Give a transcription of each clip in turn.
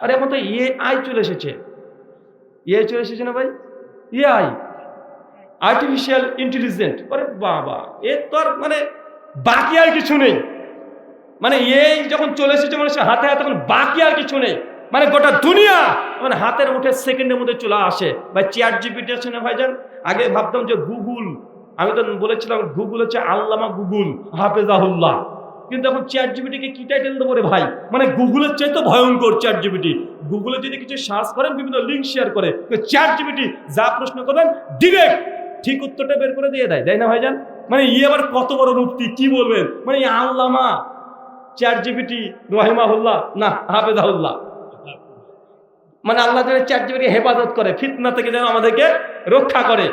আর এখন তো ইয়ে আই চলে এসেছে। ইয়ে চলে এসেছে না ভাই? ইয়ে আই আর্টিফিশিয়াল ইন্টেলিজেন্ট আরে বাবা, এ তো আর মানে বাকি আর কিছু নেই। মানে এই যখন চলে এসেছে মানুষের হাতে হাতে, তখন বাকি আর কিছু নেই। মানে গোটা দুনিয়া মানে হাতের উঠে সেকেন্ডের মধ্যে চলে আসে। ভাই চেয়ার জিপিটি আছে না ভাইজান? আগে ভাবতাম যে গুগল আমি তো বলেছিলাম গুগল হচ্ছে আল্লামা গুগল হাফেজাহুল্লাহ। কিন্তু এখন চ্যাট জিবিটিকে কি টাইটেল দেবো রে ভাই? মানে গুগলের চাই তো ভয়ঙ্কর চ্যাট জিবিটি গুগলে যদি কিছু সার্চ করেন, বিভিন্ন লিঙ্ক শেয়ার করে চ্যাট জিবিটি যা প্রশ্ন করবেন ডিরেক্ট ঠিক উত্তরটা বের করে দিয়ে দেয়। তাই না ভাইজান? মানে ইয়ে আবার কত বড় মুক্তি কি বলবেন? মানে এই আল্লামা চেয়ার জিপিটি রহিমাহুল্লাহ, না, হাফেজাহুল্লাহ। মানে আল্লাহ যেন চ্যাট জিপিটি হেফাজত করে, ফিতনা থেকে যেন আমাদেরকে রক্ষা করে।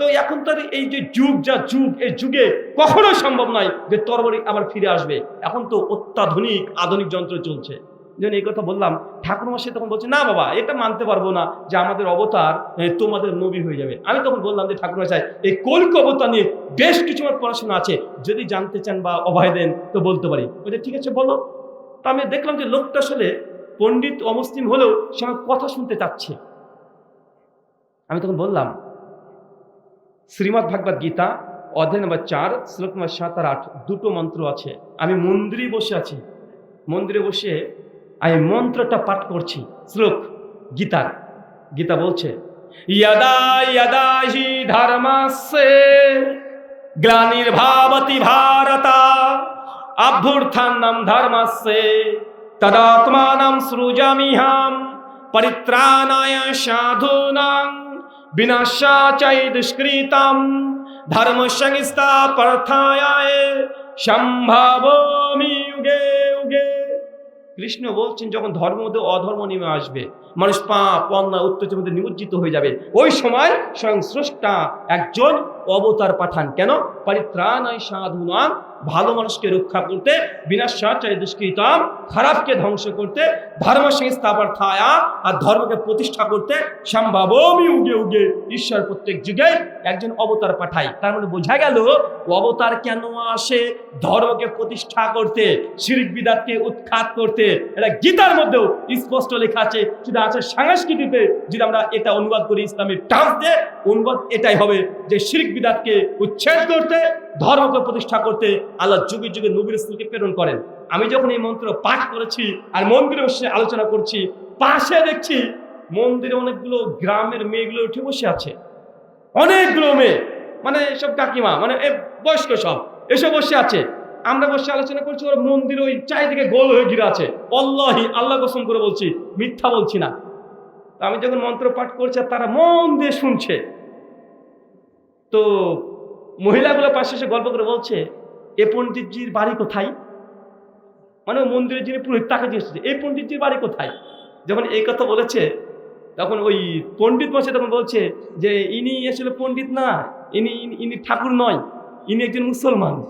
তো এখন তো আর এই যে যুগ যা যুগ, এই যুগে কখনোই সম্ভব নয় যে তরবারি আবার ফিরে আসবে। এখন তো অত্যাধুনিক আধুনিক যন্ত্র চলছে। যেন এই কথা বললাম ঠাকুর মাসে তখন বলছে, না বাবা, এটা মানতে পারব না যে আমাদের অবতার তোমাদের নবী হয়ে যাবে। আমি তখন বললাম যে ঠাকুর মশাই এই কল্ক অবতার নিয়ে বেশ কিছু আমার পড়াশোনা আছে। যদি জানতে চান বা অভয় দেন, তো বলতে পারি। বলছে ঠিক আছে, বলো। তা আমি দেখলাম যে লোকটা আসলে পণ্ডিত অমুসলিম হলেও সে আমার কথা শুনতে চাচ্ছে। আমি তখন বললাম শ্রীমৎ ভাগবত গীতা, অধ্যায় নম্বর চার, শ্লোক নম্বর সাত আর আট, দুটো মন্ত্র আছে। আমি মন্দিরে বসে আছি। মন্দিরে বসে আমি মন্ত্রটা পাঠ করছি। শ্লোক, গীতার। গীতা বলছে, ইয়াদা ইয়াদা হি ধর্মাসে গ্লানির্ভাবতি ভারতা অভ্যুত্থানম ধর্মস্যে তদাত্মানম সৃজামিহাম, পরিত্রাণায় সাধূনাং বিনাশাচৈ দুষ্কৃতাম ধর্ম সংস্থাপর্থায় সম্ভাবমি উগে উগে কৃষ্ণ বলছেন, যখন ধর্ম মধ্যে অধর্ম নেমে আসবে, মানুষ পাপ, অন্যায় উত্তেজের মধ্যে নিমজ্জিত হয়ে যাবে, ওই সময় স্বয়ং স্রষ্টা একজন অবতার পাঠান। কেন? পরিত্রাণায় সাধুনা ভালো মানুষকে রক্ষা করতে বিনাশাচারী দুষ্কৃতাম, খারাপকে ধ্বংস করতে ধর্ম সংস্থাপন থায়া আর ধর্মকে প্রতিষ্ঠা করতে, সম্ভাবমি উগে উগে ঈশ্বর প্রত্যেক যুগে একজন অবতার পাঠায়। তার মানে বোঝা গেল, অবতার কেন আসে? ধর্মকে প্রতিষ্ঠা করতে, শিরিক বিদাতকে উৎখাত করতে। এটা গীতার মধ্যেও স্পষ্ট লেখা আছে শুধু আছে সংস্কৃতিতে যদি আমরা এটা অনুবাদ করি ইসলামের টার্মস দিয়ে, অনুবাদ এটাই হবে যে শিরিক বিদাতকে উচ্ছেদ করতে, ধর্মকে প্রতিষ্ঠা করতে আল্লাহ যুগে যুগে নবীর ইসলামকে প্রেরণ করেন। আমি যখন এই মন্ত্র পাঠ করেছি আর মন্দিরে বসে আলোচনা করছি, পাশে দেখছি মন্দিরে অনেকগুলো গ্রামের মেয়েগুলো উঠে বসে আছে। অনেকগুলো মেয়ে মানে সব কাকিমা মানে বয়স্ক সব, এসে বসে আছে। আমরা বসে আলোচনা করছি, ওর মন্দির ওই চারিদিকে গোল হয়ে ঘিরে আছে। অল্লাহি আল্লাহ কসম করে বলছি, মিথ্যা বলছি না। আমি যখন মন্ত্র পাঠ করছি তারা মন দিয়ে শুনছে তো মহিলাগুলো পাশে এসে গল্প করে বলছে এ পণ্ডিতজির বাড়ি কোথায়? মানে মন্দিরের যিনি পুরোহিত তাকে করছে, এই পণ্ডিতজির বাড়ি কোথায়? যখন এই কথা বলেছে তখন ওই পণ্ডিত মশাই তখন বলছে যে ইনি আসলে পণ্ডিত না ইনি ইনি- ঠাকুর নয় ইনি একজন মুসলমান।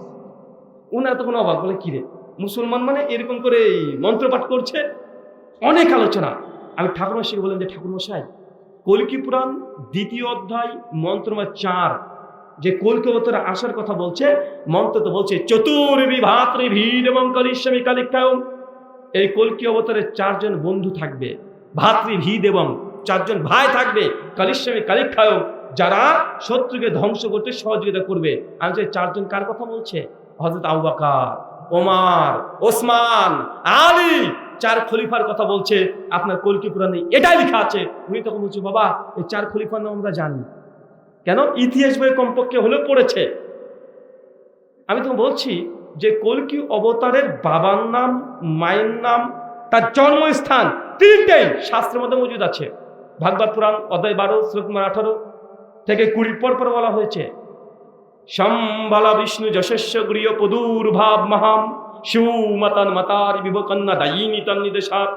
উনার তখন অবাক বলে কিরে মুসলমান মানে? এরকম করে মন্ত্রপাঠ করছে। অনেক আলোচনা। আমি ঠাকুর মশাইকে বললাম যে ঠাকুর মশাই কলকি পুরাণ দ্বিতীয় অধ্যায় মন্ত্র নম্বর চার। যে কলকি আসার কথা বলছে মন্ত্র তো বলছে চতুর্বি ভাতৃ ভীর এবং কলিস্বামী কালিকায়ম এই কলকি অবতারে চারজন বন্ধু থাকবে, ভাতৃ ভীদ এবং চারজন ভাই থাকবে, কালিস্বামী কালিকায়ম যারা শত্রুকে ধ্বংস করতে সহযোগিতা করবে। আমি যে চারজন কার কথা বলছে? হজরত আউবাকার ওমার, ওসমান, আলী। চার খলিফার কথা বলছে, আপনার কলকি পুরাণে এটাই লেখা আছে। উনি তখন বলছে, বাবা, এই চার খলিফার নাম আমরা জানি। কেন? ইতিহাস বই কমপক্ষে হলেও পড়েছে। আমি তখন বলছি যে কলকি অবতারের বাবার নাম, মায়ের নাম, তার জন্মস্থান তিনটাই শাস্ত্রের মধ্যে মজুদ আছে। ভাগবত পুরাণ, অধ্যায় বারো, শ্লোক নম্বর আঠারো থেকে কুড়ি পর পর বলা হয়েছে, সম্বালা বিষ্ণু যশস্য গৃহ পদুর্ভাব মহাম, সুমাতান মাতার বিভকন্যা দায়িনী তন্নিদেশাত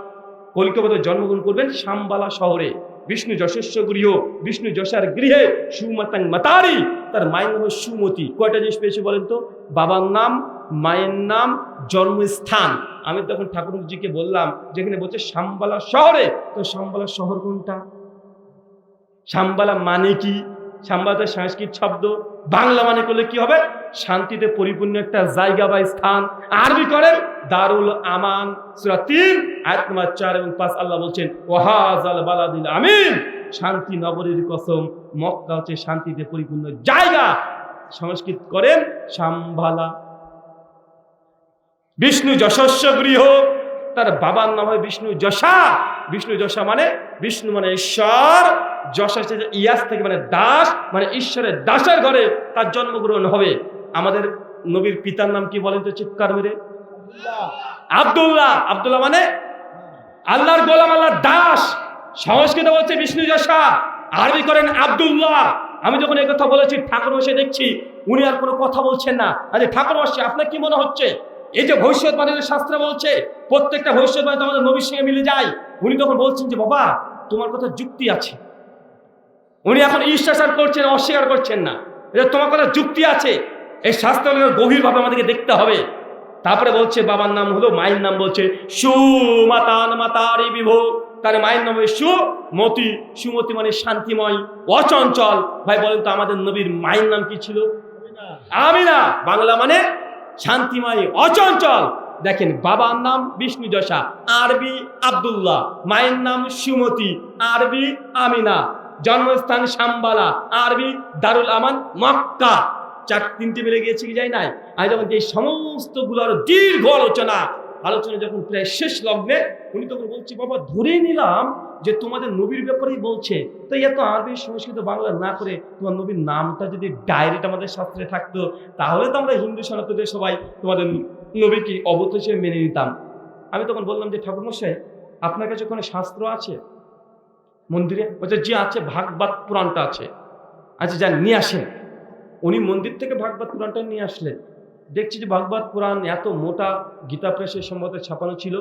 কলিকাতায় জন্মগ্রহণ করবেন শাম্বালা শহরে। বিষ্ণু যশস্ব গৃহ বিষ্ণু যশার গৃহে সুমাতাং মাতারি তার মায়ের নাম সুমতি কয়টা জিনিস পেয়েছে বলেন তো? বাবার নাম, মায়ের নাম, জন্মস্থান। আমি তখন ঠাকুরজিকে বললাম, যেখানে বলছে শাম্বালা শহরে। তো শাম্বালা শহর কোনটা? শাম্বালা মানে কি? সাম্বাদের সংস্কৃত শব্দ, বাংলা মানে করলে কি হবে? শান্তিতে পরিপূর্ণ একটা জায়গা বা স্থান। আরবি করেন দারুল আমান তিন, আয়াত নম্বর চার এবং পাঁচ। আল্লাহ বলছেন, ওয়াহাজাল বালাদিল আমিন। শান্তি নগরীর কসম, মক্কা হচ্ছে শান্তিতে পরিপূর্ণ জায়গা। সংস্কৃত করেন সাম্বালা বিষ্ণু যশস্ব গৃহ তার বাবার নাম হয় বিষ্ণু যশা। বিষ্ণু যশা মানে বিষ্ণু মানে ঈশ্বর। যশা যে ইয়াস থেকে মানে দাস মানে ঈশ্বরের দাসের ঘরে তার জন্মগ্রহণ হবে। আমাদের নবীর পিতার নাম কি বলেন তো চিৎকার মেরে? আব্দুল্লাহ। আব্দুল্লাহ মানে আল্লাহর গোলাম আল্লাহর দাস। সংস্কৃত বলছে বিষ্ণু যশা আরবি করেন আব্দুল্লাহ। আমি যখন এই কথা বলেছি ঠাকুর বসে দেখছি উনি আর কোনো কথা বলছেন না। আরে ঠাকুর বসে আপনার কি মনে হচ্ছে? এই যে ভবিষ্যৎবাণীর শাস্ত্রে বলছে প্রত্যেকটা ভবিষ্যৎবাণী তো আমাদের নবীর সঙ্গে মিলে যায়। উনি তখন বলছেন যে, বাবা, তোমার কথা যুক্তি আছে। উনি এখন ঈশ্বাসার করছেন, অস্বীকার করছেন না। এটা তোমার কথা যুক্তি আছে, এই শাস্ত্র গভীরভাবে আমাদেরকে দেখতে হবে। তারপরে বলছে, বাবার নাম হলো, মায়ের নাম বলছে, সুমাতান মাতারি বিভোগ তার মায়ের নাম সুমতি সুমতি মানে শান্তিময়, অচঞ্চল। ভাই, বলেন তো আমাদের নবীর মায়ের নাম কি ছিল? আমিনা। বাংলা মানে শান্তিময়, অচঞ্চল। দেখেন, বাবার নাম বিষ্ণু দশা আরবি আবদুল্লাহ, মায়ের নাম সুমতি, আরবি আমিনা, জন্মস্থান শাম্বালা আরবি দারুল আমান মক্কা। চার তিনটে মিলে গিয়েছে কি যাই নাই? আমি যখন এই সমস্তগুলোর দীর্ঘ আলোচনা আলোচনা যখন প্রায় শেষ লগ্নে, উনি তখন বলছি, বাবা ধরে নিলাম যে তোমাদের নবীর ব্যাপারেই বলছে। তো এত আরবি সংস্কৃত বাংলা না করে তোমার নবীর নামটা যদি ডায়েরিটা আমাদের শাস্ত্রে থাকতো, তাহলে তো আমরা হিন্দু সনাতনের সবাই তোমাদের নবীকে অবত হিসেবে মেনে নিতাম। আমি তখন বললাম যে, ঠাকুরমশাই, আপনার কাছে কোনো শাস্ত্র আছে? মন্দিরে? বলছে যে আছে, ভাগবত পুরাণটা আছে। আচ্ছা যান, নিয়ে আসেন। উনি মন্দির থেকে ভাগবত পুরাণটা নিয়ে আসলেন। দেখছি যে ভাগবত পুরাণ এত মোটা গীতা প্রেসের সম্ভবত ছাপানো ছিল।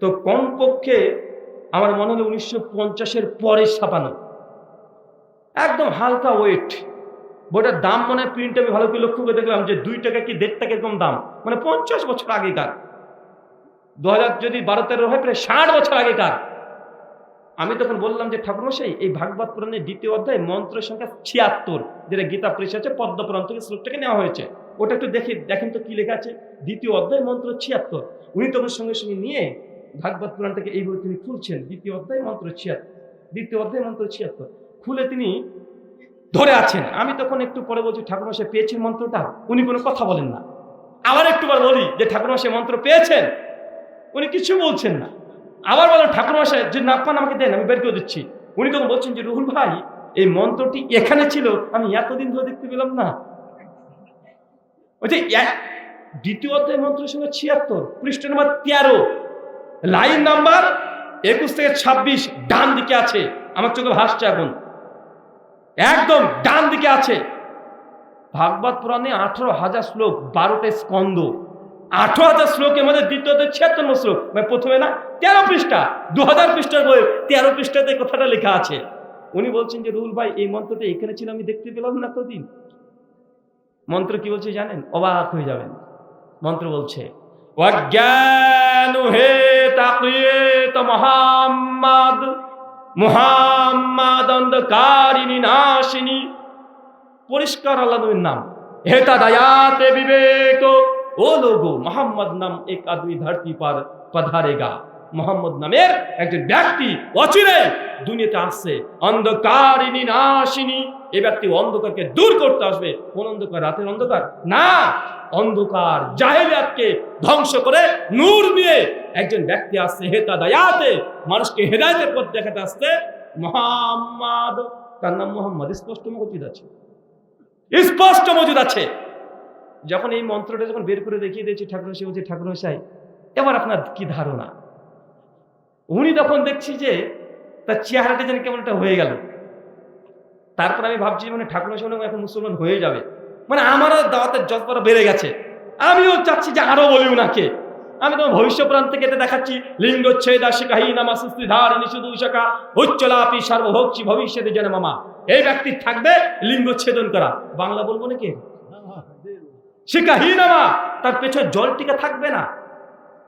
তো কমপক্ষে আমার মনে হলো উনিশশো পঞ্চাশের পরে ছাপানো। একদম হালকা ওয়েট বইটার দাম মনে প্রিন্ট আমি ভালো করে লক্ষ্য করে দেখলাম যে দুই টাকা কি দেড় টাকা এরকম দাম। মানে পঞ্চাশ বছর আগেকার। দু হাজার যদি বারো তেরো হয়, প্রায় ষাট বছর আগেকার। আমি তখন বললাম যে, ঠাকুরমশাই, এই ভাগবত পুরাণের দ্বিতীয় অধ্যায় মন্ত্রের সংখ্যা ছিয়াত্তর, যেটা গীতা পরিষদ আছে পদ্ম পুরাণ থেকে শ্লোকটাকে নেওয়া হয়েছে। ওটা একটু দেখি, দেখেন তো কি লেখা আছে। দ্বিতীয় অধ্যায় মন্ত্র ছিয়াত্তর। উনি তখন সঙ্গে সঙ্গে নিয়ে ভাগবত পুরাণটাকে এইভাবে তিনি খুলছেন। দ্বিতীয় অধ্যায় মন্ত্র ছিয়াত্তর। দ্বিতীয় অধ্যায় মন্ত্র ছিয়াত্তর। খুলে তিনি ধরে আছেন। আমি তখন একটু পরে বলছি, ঠাকুরমশাই, পেয়েছেন মন্ত্রটা? উনি কোনো কথা বলেন না। আবার একটুবার বলি যে, ঠাকুরমশাই, মন্ত্র পেয়েছেন? উনি কিছু বলছেন না। আবার বলেন ঠাকুরমশাই যে না পান আমাকে দেন, আমি বের করে দিচ্ছি। উনি তখন বলছেন যে, রুহুল ভাই, এই মন্ত্রটি এখানে ছিল, আমি এতদিন ধরে দেখতে পেলাম না। ওই যে দ্বিতীয় অধ্যায় মন্ত্রের সঙ্গে ছিয়াত্তর, পৃষ্ঠ নাম্বার তেরো, লাইন নাম্বার একুশ থেকে ছাব্বিশ, ডান দিকে আছে। আমার চোখে ভাসছে এখন। একদম ডান দিকে আছে। ভাগবত পুরাণে আঠারো হাজার শ্লোক, বারোটা স্কন্দ আঠারো হাজার শ্লোকের মধ্যে দ্বিতীয়তে ছিয়াত্তর শ্লোক মানে প্রথমে না, তেরো পৃষ্ঠা দু হাজার পৃষ্ঠার বই তেরো পৃষ্ঠাতে কথাটা লেখা আছে। উনি বলছেন যে রুল ভাই, এই মন্ত্রটা এখানে ছিল, আমি দেখতে পেলাম না এতদিন। মন্ত্র কি বলছে জানেন? অবাক হয়ে যাবেন। মন্ত্র বলছে অজ্ঞান হে তাকিয়েত মোহাম্মদ মোহাম্মদ অন্ধকারিণী নাশিনী। পরিষ্কার আল্লাহ নাম। হেতা দয়াতে বিবেক ও লোগো, মোহাম্মদ নাম এক আদমি ধরতি পার পধারেগা। মোহাম্মদ নামের একজন ব্যক্তি অচিরে দুনিয়াতে আসছে। অন্ধকারিণী, নাশিনী। এই ব্যক্তি অন্ধকারকে দূর করতে আসবে। কোন অন্ধকার? রাতের অন্ধকার? না! অন্ধকার জাহেলিয়াতকে ধ্বংস করে নূর নিয়ে একজন ব্যক্তি আসছে হেতা দয়াতে মানুষকে হেদায়তের পথ দেখাতে আসছে মোহাম্মদ। তার নাম মোহাম্মদ। স্পষ্ট মজুদ আছে। স্পষ্ট মজুদ আছে। যখন এই মন্ত্রটা যখন বের করে দেখিয়ে দিয়েছি ঠাকুর বলছে, ঠাকুর মশাই, এবার আপনার কি ধারণা? উনি তখন দেখছি যে তার চেহারাটা যেন কেমন একটা হয়ে গেল। তারপর আমি ভাবছি মানে ঠাকুর মশাই মনে এখন মুসলমান হয়ে যাবে। মানে আমারও দাওয়াতের যতটা বেড়ে গেছে। আমিও চাচ্ছি যে আরও বলি উনাকে। আমি তোমার ভবিষ্য প্রান্ত থেকে এটা দেখাচ্ছি। লিঙ্গচ্ছেদ আশিকাহী নামা উচ্চলাপি সর্বভোক্ষী ভবিষ্যতে যেন মামা এই ব্যক্তির থাকবে, লিঙ্গচ্ছেদন করা। বাংলা বলব নাকি? শিকাহী নামা তার পেছনে জল টিকা থাকবে না।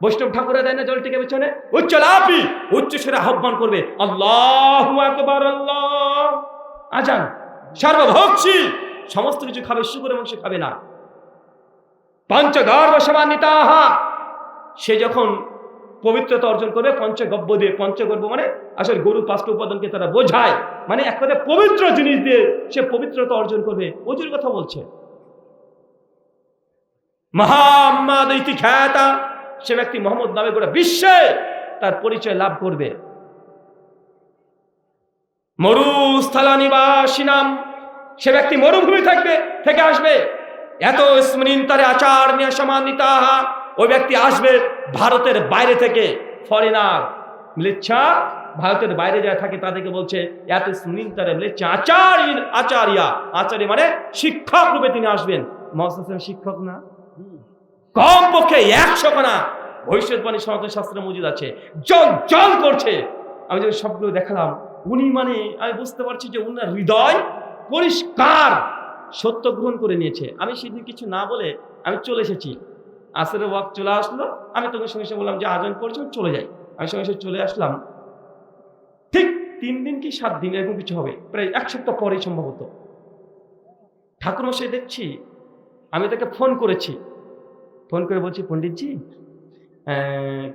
বৈষ্ণব ঠাকুরে দেয় না জল টিকা পেছনে? উচ্চ লাপি উচ্চ সেরে আহ্বান করবে। আল্লাহ আজান। সার্বভৌমী সমস্ত কিছু খাবে শুকুরের মাংস খাবে না। পঞ্চগর্ভ সমান্বিতাহা। সে যখন পবিত্রতা অর্জন করবে, পঞ্চগব্য দিয়ে, পঞ্চগর্ভ মানে আসলে গরু পাঁচটা উপাদানকে তারা বোঝায়। মানে এক কথায় পবিত্র জিনিস দিয়ে সে পবিত্রতা অর্জন করবে। অজুর কথা বলছে। মহাম্মাদ ইতি খ্যাতা সে ব্যক্তি মোহাম্মদ নামে গোটা বিশ্বে তার পরিচয় লাভ করবে। মরুস্থলা নিবাসী নাম। সে ব্যক্তি মরুভূমি থাকবে, থেকে আসবে। এত স্মৃণ তারে আচার নিয়ে সমান্বিতাহা ওই ব্যক্তি আসবে ভারতের বাইরে থেকে, ফরেনার। মিলেচ্ছা ভারতের বাইরে যা থাকে তাদেরকে বলছে, এত স্মৃণ তারে মিলেচ্ছা আচার্য আচার্যা। আচার্য মানে শিক্ষক রূপে তিনি আসবেন। মহাসাম শিক্ষক না? কম পক্ষে একশো খানা ভবিষ্যৎবাণী সনাতন শাস্ত্রে মজুদ আছে। জল জল করছে। আমি যখন সবগুলো দেখালাম, উনি মানে আমি বুঝতে পারছি যে উনার হৃদয় পরিষ্কার, সত্য গ্রহণ করে নিয়েছে। আমি সেদিন কিছু না বলে আমি চলে এসেছি। আসরের ওয়াক চলে আসলো। আমি তখন সঙ্গে সঙ্গে বললাম যে আজন করছি চলে যাই। আমি সঙ্গে সঙ্গে চলে আসলাম। ঠিক তিন দিন কি সাত দিন এরকম কিছু হবে? প্রায় এক সপ্তাহ পরেই সম্ভবত। ঠাকুরমশাই দেখছি, আমি তাকে ফোন করেছি। ফোন করে বলছি, পণ্ডিতজি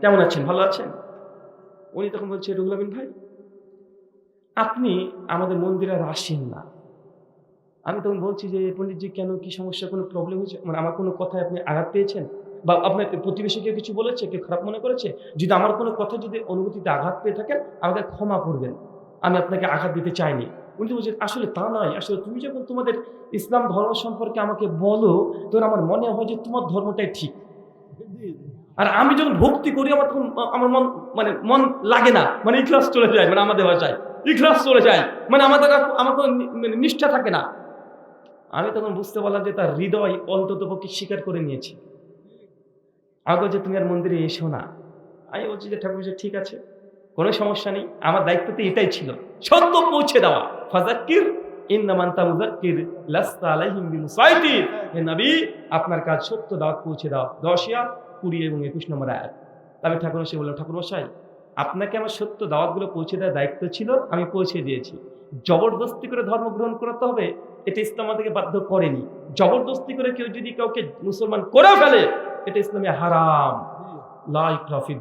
কেমন আছেন? ভালো আছেন? উনি তখন বলছে, রুহুল ভাই, আপনি আমাদের মন্দিরে আর আসেন না। আমি তখন বলছি যে, পণ্ডিতজি, কেন কি সমস্যা কোনো প্রবলেম হয়েছে? মানে আমার কোনো কথায় আপনি আঘাত পেয়েছেন? বা আপনার প্রতিবেশী কেউ কিছু বলেছে? কেউ খারাপ মনে করেছে? যদি আমার কোনো কথা যদি অনুভূতিতে আঘাত পেয়ে থাকেন, আমাকে ক্ষমা করবেন। আমি আপনাকে আঘাত দিতে চাইনি। উনি বলছেন আসলে তা নয়। আসলে তুমি যখন তোমাদের ইসলাম ধর্ম সম্পর্কে আমাকে বলো তখন আমার মনে হয় যে তোমার ধর্মটাই ঠিক। আর আমি যখন ভক্তি করি, আমার তখন, আমার মন মানে মন লাগে না। মানে ইখলাস চলে যায় মানে আমাদের ভাষায়। ইখলাস চলে যায়। মানে আমাদের আমার কোনো মানে নিষ্ঠা থাকে না। আমি তখন বুঝতে পারলাম যে তার হৃদয় অন্তত পক্ষে স্বীকার করে নিয়েছে। আমাকে যে তুমি আর মন্দিরে এসো না। আমি বলছি যে ঠাকুর ঠিক আছে। কোনো সমস্যা নেই। আমার দায়িত্ব তো এটাই ছিল। সত্য পৌঁছে দেওয়া। ফাজাক্কির আপনার কাজ সত্য, দাওয়াত পৌঁছে দাও। দশিয়া, কুড়ি এবং একুশ নম্বর আয়াত। তবে ঠাকুর সে বললাম ঠাকুর মশাই, আপনাকে আমার সত্য দাওয়াতগুলো পৌঁছে দেওয়ার দায়িত্ব ছিল, আমি পৌঁছে দিয়েছি। জবরদস্তি করে ধর্ম গ্রহণ করাতে হবে, এটা ইসলাম আমাদেরকে বাধ্য করেনি। জবরদস্তি করে কেউ যদি কাউকে মুসলমান করে ফেলে, এটা ইসলামে হারাম।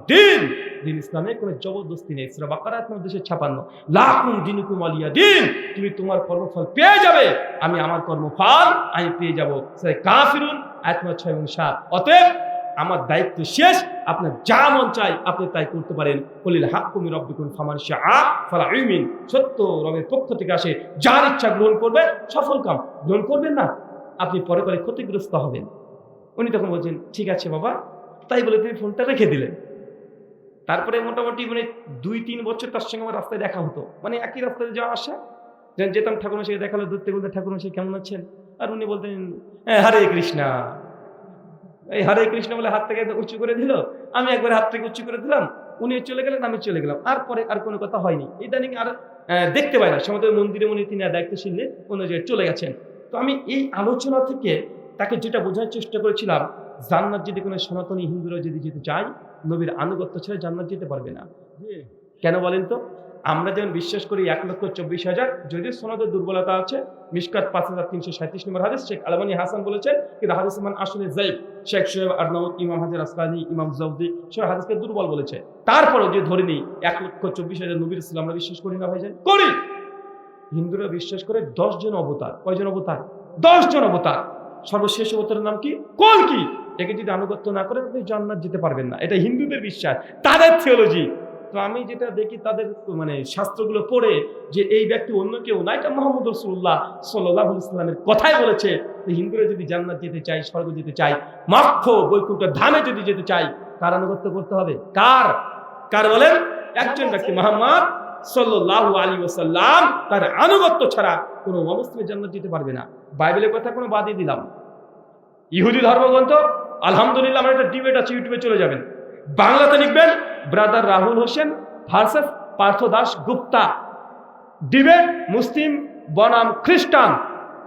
দিন। দিন ইসলামে কোনো জবরদস্তি নেই। সুরা বাকারাত দুশো ছাপান্ন। লাকুম দিনুকুম আলিয়া দিন। তুমি তোমার কর্মফল পেয়ে যাবে। আমি আমার কর্মফল আমি পেয়ে যাব। সে কাফিরুন, আয়াত নম্বর ছয় এবং সাত। অতএব আমার দায়িত্ব শেষ। আপনার যা মন চাই আপনি তাই করতে পারেন। বলিল হাক্কুমি রব্বিকুন ফামান শাআ ফালা ইউমিন। সত্য রবের পক্ষ থেকে আসে। যার ইচ্ছা গ্রহণ করবে, সফল কাম। গ্রহণ করবেন না। আপনি পরে পরে ক্ষতিগ্রস্ত হবেন। উনি তখন বলছেন, ঠিক আছে বাবা তাই বলে তিনি ফোনটা রেখে দিলেন। তারপরে মোটামুটি মানে দুই তিন বছর তার সঙ্গে আমার রাস্তায় দেখা হতো। মানে একই রাস্তায় যাওয়া আসা। যেন যেতাম ঠাকুর মশাই দেখাল থেকে বলতে ঠাকুর মশাই কেমন আছেন? আর উনি বলতেন "হ্যাঁ, হরে কৃষ্ণা। এই হরে কৃষ্ণ বলে হাত থেকে উঁচু করে দিল। আমি একবার হাত থেকে উঁচু করে দিলাম উনি চলে গেলেন আমি চলে গেলাম। আর পরে আর কোনো কথা হয়নি। ইদানিং আর দেখতে পাই না। সময় মন্দিরে উনি তিনি দায়িত্বশীল অন্য জায়গায় চলে গেছেন। তো আমি এই আলোচনা থেকে তাকে যেটা বোঝার চেষ্টা করেছিলাম জান্নাত যদি কোনো সনাতনী হিন্দুরা যদি যেতে চায় নবীর আনুগত্য ছাড়া জান্নাত যেতে পারবে না। কেন বলেন তো? আমরা যেমন বিশ্বাস করি এক লক্ষ চব্বিশ হাজার যদিও সোনাদের দুর্বলতা আছে মিসকাত পাঁচ হাজার তিনশো সাঁত্রিশ নম্বর হাদিস শেখ আলমানি হাসান বলেছেন কিন্তু হাদিস মান আসলে জাইব শেখ সোহেব আরনাউদ ইমাম হাজার আসলানি ইমাম জৌদি সব হাদিসকে দুর্বল বলেছে। তারপরেও যে ধরে নিই এক লক্ষ চব্বিশ হাজার নবীর ইসলাম আমরা বিশ্বাস করি না ভাইজান? করি। হিন্দুরা বিশ্বাস করে দশ জন অবতার। কয়জন অবতার? দশ জন অবতার। সর্বশেষ অবতারের নাম কি? কোন কি? একে যদি আনুগত্য না করেন, আপনি জান্নাত যেতে পারবেন না। এটা হিন্দুদের বিশ্বাস, তাদের থিওলজি তো আমি যেটা দেখি, তাদের মানে শাস্ত্রগুলো পড়ে যে এই ব্যক্তি অন্য কেউ না, এটা মোহাম্মদ রসুল্লাহ সাল্লাহ ইসলামের কথাই বলেছে হিন্দুরা যদি জান্নাত যেতে চায়, স্বর্গ যেতে চায়, মক্ষ বৈকুণ্ঠ ধামে যদি যেতে চায়, কার আনুগত্য করতে হবে? কার? কার বলেন? একজন ব্যক্তি, মোহাম্মদ সাল্লাল্লাহু আলী ওসাল্লাম তার আনুগত্য ছাড়া কোনো অবস্থায় জান্নাত যেতে পারবে না। বাইবেলের কথা কোনো বাদই দিলাম। ইহুদি ধর্মগ্রন্থ আলহামদুলিল্লাহ আমার একটা ডিবেট আছে ইউটিউবে চলে যাবেন। বাংলাতে লিখবেন brother Rahul Hossain versus Partha Das Gupta. Debate মুসলিম, বনাম, খ্রিস্টান।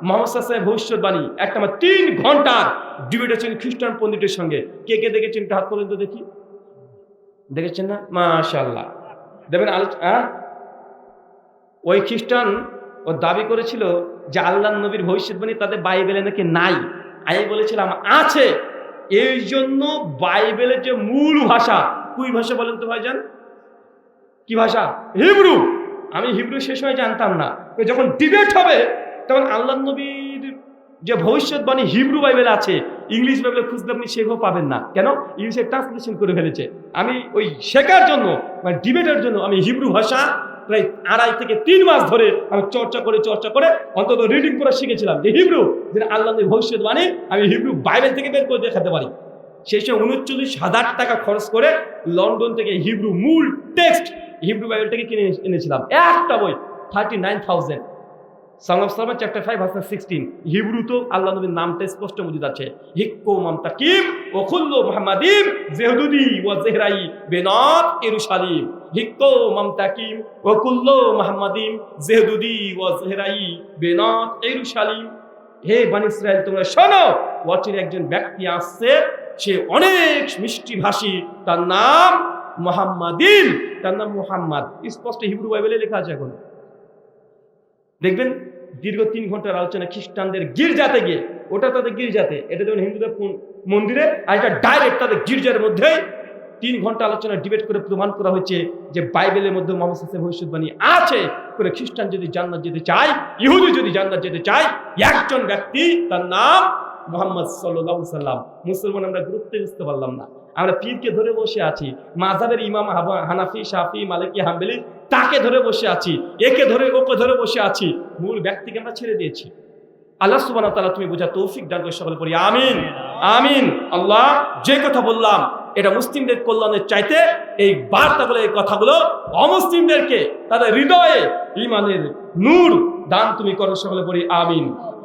মোহাম্মদ সাহেব ভবিষ্যৎবাণী। একটা আমার তিন ঘণ্টার ডিবেট আছেন খ্রিস্টান পণ্ডিতের সঙ্গে। কে কে দেখেছেন হাত পর্যন্ত দেখি। দেখেছেন না? মাশাল্লাহ দেবেন আলোচ হ্যাঁ ওই খ্রিস্টান ও দাবি করেছিল যে আল্লাহ নবীর ভবিষ্যৎবাণী তাদের বাইবেলে নাকি নাই। আমি বলেছিলাম আছে। এই জন্য বাইবেলের যে মূল ভাষা, কুই ভাষা বলেন তো ভাইজান? কি ভাষা? হিব্রু। আমি হিব্রু সে সময় জানতাম না। যখন ডিবেট হবে, তখন আল্লাহ নবীর যে ভবিষ্যৎবাণী হিব্রু বাইবেল আছে, ইংলিশ বাইবেলে খুঁজলে আপনি সেভাবে পাবেন না। কেন? ইংলিশে ট্রান্সলেশন করে ফেলেছে। আমি ওই শেখার জন্য মানে ডিবেটের জন্য আমি হিব্রু ভাষা প্রায় আড়াই থেকে তিন মাস ধরে আমি চর্চা করে চর্চা করে অন্তত রিডিং করে শিখেছিলাম যে হিব্রু যে আল্লাহ নবীর ভবিষ্যৎবাণী, আমি হিব্রু বাইবেল থেকে বের করে দেখাতে পারি। সেই সময় উনচল্লিশ হাজার টাকা খরচ করে লন্ডন থেকে হিব্রু মূল টেক্সট হিব্রু বাইবেলটাকে কিনে এনেছিলাম। একটা বই thirty nine thousand song of Salman chapter five verses sixteen Hebrew তো আল্লাহ নবীর নামটা স্পষ্ট মজুদ আছে। হিক্কো মামতাকিম ওখুল্লো মোহাম্মদিম জেহদুদি ওয়া জেহরাই বেনত ইরুশালিম। হিক্কো মামতাকিম ওকুল্লো মোহাম্মদিম জেহদুদি ওয়া জেহরাই বেনত ইরুশালিম। হে বানি ইসরায়েল তোমরা শোনো, ওয়াচির একজন ব্যক্তি আসছে, সে অনেক মিষ্টি ভাষী, তার নাম মোহাম্মদিন তার নাম মোহাম্মদ। স্পষ্ট হিব্রু বাইবেলে লেখা আছে এখন। দেখবেন দীর্ঘ তিন ঘণ্টার আলোচনা খ্রিস্টানদের গির্জাতে গিয়ে, ওটা তাদের গির্জাতে, এটা যেমন হিন্দুদের মন্দিরে, আর এটা ডাইরেক্ট তাদের গির্জার মধ্যে তিন ঘণ্টা আলোচনা ডিবেট করে প্রমাণ করা হয়েছে যে বাইবেলের মধ্যে মোহাম্মদ ভবিষ্যৎবাণী আছে। করে খ্রিস্টান যদি জান্নাত যেতে চায়, ইহুদি যদি জান্নাত যেতে চায়, একজন ব্যক্তি তার নাম মোহাম্মদ সাল্লাহ সাল্লাম মুসলমান আমরা গুরুত্ব বুঝতে পারলাম না। আমরা পীরকে ধরে বসে আছি। মাঝাবের ইমাম হানাফি, শাফি, মালিকি, হাম্বেলি তাকে ধরে বসে আছি, একে ধরে, ওকে ধরে বসে আছি। মূল ব্যক্তিকে আমরা ছেড়ে দিয়েছি। আল্লাহ সুবাহ তালা তুমি বোঝা তৌফিক দান করে সকলে পড়ি, আমিন। আমিন। আল্লাহ, যে কথা বললাম, এটা মুসলিমদের কল্যাণের চাইতে এই বার্তাগুলো, এই কথাগুলো অমুসলিমদেরকে তাদের হৃদয়ে ইমানের নূর দান তুমি করো সকলে পড়ি, আমিন।